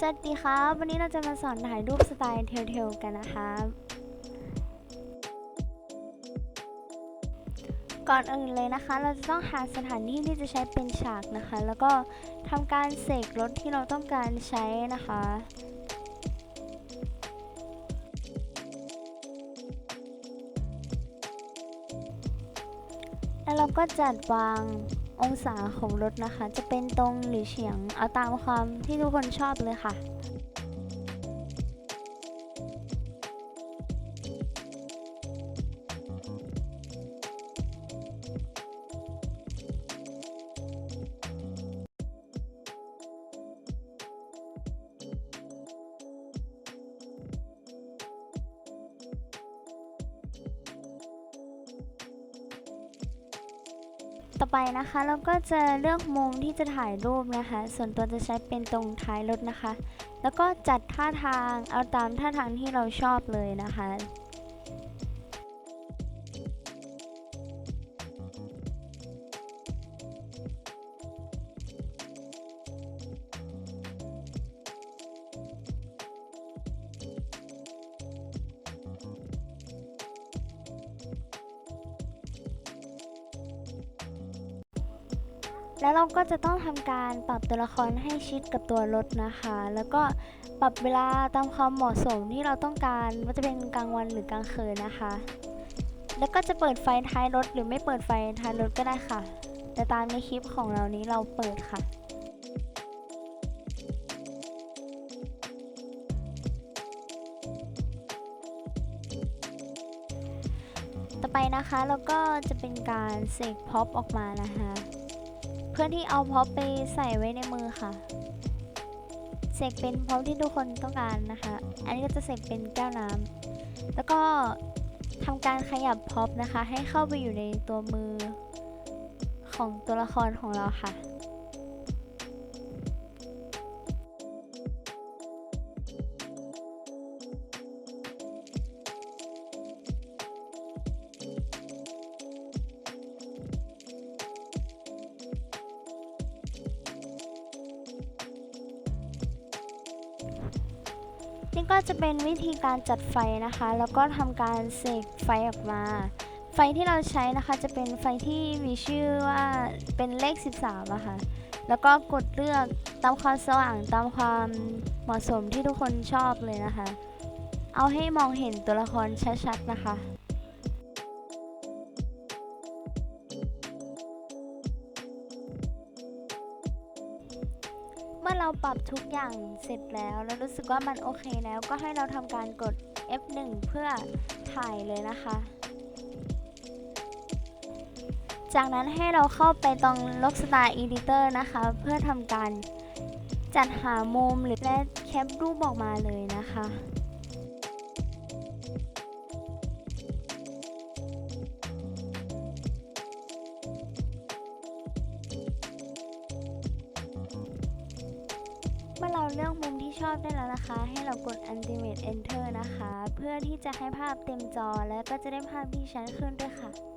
สวัสดีครับ วันนี้เราจะมาสอนถ่ายรูปสไตล์เทลๆกันนะครับ ก่อนอื่นเลยนะคะ เราจะต้องหาสถานที่ที่จะใช้เป็นฉากนะคะ แล้วก็ทำการเสกรถที่เราต้องการใช้นะคะแล้วเราก็จัดวาง องศาของรถนะคะ จะเป็นตรงหรือเฉียงเอาตามความที่ทุกคนชอบเลยค่ะ ต่อไปนะคะเราก็จะเลือกมุมที่จะถ่ายรูปนะคะ ส่วนตัวจะใช้เป็นตรงท้ายรถนะคะ แล้วก็จัดท่าทางเอาตามท่าทางที่เราชอบเลยนะคะ แล้วเราก็จะต้องทำการปรับตัวละครให้ชิดกับตัวรถนะคะ แล้วก็ปรับเวลาตามความเหมาะสมที่เราต้องการว่าจะเป็นกลางวันหรือกลางคืนนะคะ แล้วก็จะเปิดไฟท้ายรถหรือไม่เปิดไฟท้ายรถก็ได้ค่ะ แต่ตามในคลิปของเรานี้เราเปิดค่ะต่อไปนะคะแล้วก็จะเป็นการเสกพ็อปออกมานะคะ เพื่อที่เอาพ็อปไปใส่ไว้ในมือค่ะ เสกเป็นพ็อปที่ทุกคนต้องการนะคะ อันนี้ก็จะเสกเป็นแก้วน้ำแล้วก็ทำการขยับพ็อปนะคะ ให้เข้าไปอยู่ในตัวมือของตัวละครของเราค่ะ นี่ก็จะเป็นวิธีการจัดไฟนะคะ แล้วก็ทำการเสกไฟออกมา ไฟที่เราใช้นะคะจะเป็นไฟที่มีชื่อว่าเป็นเลข 13อะค่ะ แล้วก็กดเลือกตามความสว่างตามความเหมาะสมที่ทุกคนชอบเลยนะคะ เอาให้มองเห็นตัวละครชัดๆนะคะ มื่อเราปรับทุกอย่างเสร็จแล้วแล้วรู้สึกว่ามันโอเคแล้วก็ให้เราทำการกด F1 เพื่อถ่ายเลยนะคะ จากนั้นให้เราเข้าไปตรง Rockstar Editor นะคะ เพื่อทำการจัดหามุมหรือและแคปรูปออกมาเลยนะคะ เราเลือกมุมที่ชอบได้แล้วนะคะ ให้เรากด Ultimate Enter นะคะ เพื่อที่จะให้ภาพเต็มจอและก็จะได้ภาพที่ชัดขึ้นด้วยค่ะ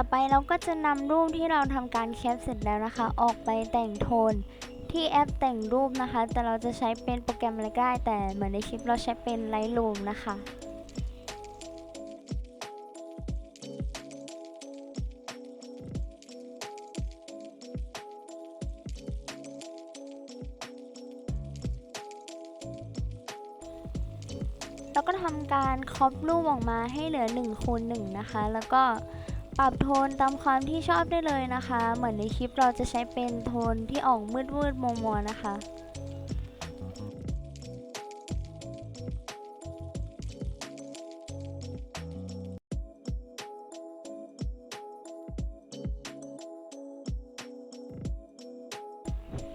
ต่อไปเราก็จะนำรูปที่เราทำการแคปเสร็จแล้วนะคะ ออกไปแต่งโทนที่แอปแต่งรูปนะคะ แต่เราจะใช้เป็นโปรแกรมอะไรก็ได้ แต่เหมือนในคลิปเราใช้เป็น Lightroom นะคะแล้วก็ทำการครอปรูปออกมาให้เหลือ1คูณ1นะคะ แล้วก็ ปรับโทนตามความที่ชอบได้เลยนะคะ เหมือนในคลิปเราจะใช้เป็นโทนที่ออกมืดมืดมัวมัวนะคะ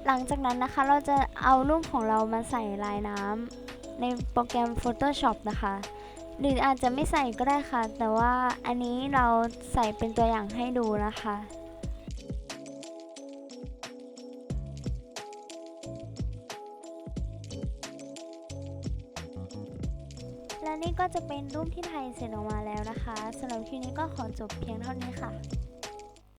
หลังจากนั้นนะคะเราจะเอารูปของเรามาใส่ลายน้ำในโปรแกรม Photoshop นะคะ หรืออาจจะไม่ใส่ก็ได้ค่ะ แต่ว่าอันนี้เราใส่เป็นตัวอย่างให้ดูนะคะและนี่ก็จะเป็นรูปที่ไทยเสร็จออกมาแล้วนะคะสำหรับคลิปนี้ก็ขอจบเพียงเท่านี้ค่ะ